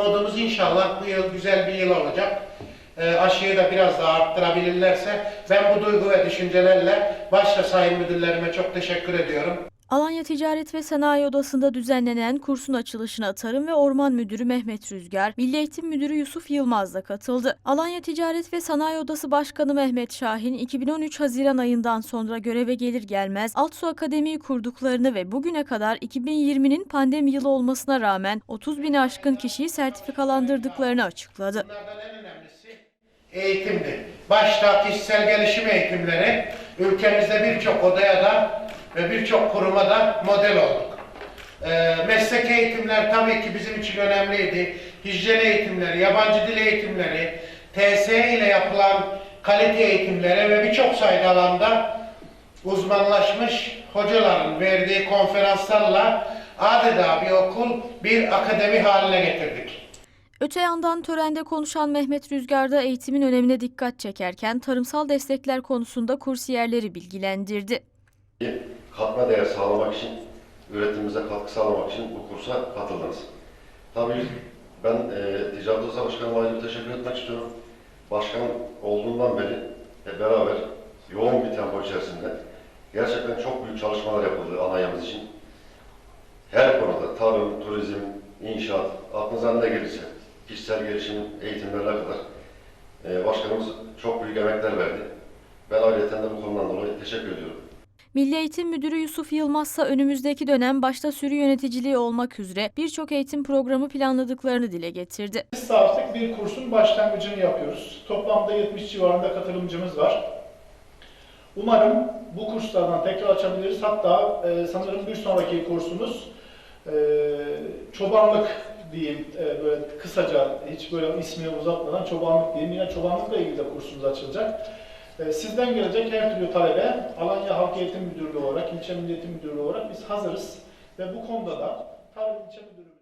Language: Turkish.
Umudumuz inşallah bu yıl güzel bir yıl olacak. Ee, aşıyı da biraz daha arttırabilirlerse ben bu duygu ve düşüncelerle başta sayın müdürlerime çok teşekkür ediyorum. Alanya Ticaret ve Sanayi Odası'nda düzenlenen kursun açılışına Tarım ve Orman Müdürü Mehmet Rüzgar, Milli Eğitim Müdürü Yusuf Yılmaz da katıldı. Alanya Ticaret ve Sanayi Odası Başkanı Mehmet Şahin, 2013 Haziran ayından sonra göreve gelir gelmez Altsu Akademi'yi kurduklarını ve bugüne kadar 2020'nin pandemi yılı olmasına rağmen 30 bin aşkın kişiyi sertifikalandırdıklarını açıkladı. Bunlardan en önemlisi eğitimdi. Başta kişisel gelişim eğitimleri ülkemizde birçok odaya da ve birçok kuruma da model olduk. Ee, meslek eğitimler tabii ki bizim için önemliydi. Hijyen eğitimleri, yabancı dil eğitimleri, TSE ile yapılan kalite eğitimleri ve birçok sayıda alanda uzmanlaşmış hocaların verdiği konferanslarla adeta bir okul, bir akademi haline getirdik. Öte yandan törende konuşan Mehmet Rüzgar da eğitimin önemine dikkat çekerken tarımsal destekler konusunda kursiyerleri bilgilendirdi. Katma değer sağlamak için, üretimimize katkı sağlamak için bu kursa katıldınız. Tabii ben e, Ticaret Odası Başkanı ayrıca teşekkür etmek istiyorum. Başkan olduğundan beri hep beraber yoğun bir tempo içerisinde gerçekten çok büyük çalışmalar yapıldı Alanya'mız için. Her konuda tarım, turizm, inşaat, aklınıza ne gelirse, kişisel gelişim eğitimlerine kadar e, başkanımız çok büyük emekler verdi. Ben ayrıca de bu konudan dolayı teşekkür ediyorum. Milli Eğitim Müdürü Yusuf Yılmaz ise önümüzdeki dönem başta sürü yöneticiliği olmak üzere birçok eğitim programı planladıklarını dile getirdi. 8 saatlik bir kursun başlangıcını yapıyoruz. Toplamda 70 civarında katılımcımız var. Umarım bu kurslardan tekrar açabiliriz. Hatta e, sanırım bir sonraki kursumuz e, çobanlık diyeyim e, böyle kısaca hiç böyle ismini uzatmadan çobanlık diyeyim. Yine çobanlıkla ilgili de kursumuz açılacak. E, sizden gelecek her türlü talebe Alanya Halk Eğitim Müdürlüğü olarak, İlçe Milli Eğitim Müdürlüğü olarak biz hazırız. Ve bu konuda da Tarım İlçe Müdürlüğümüz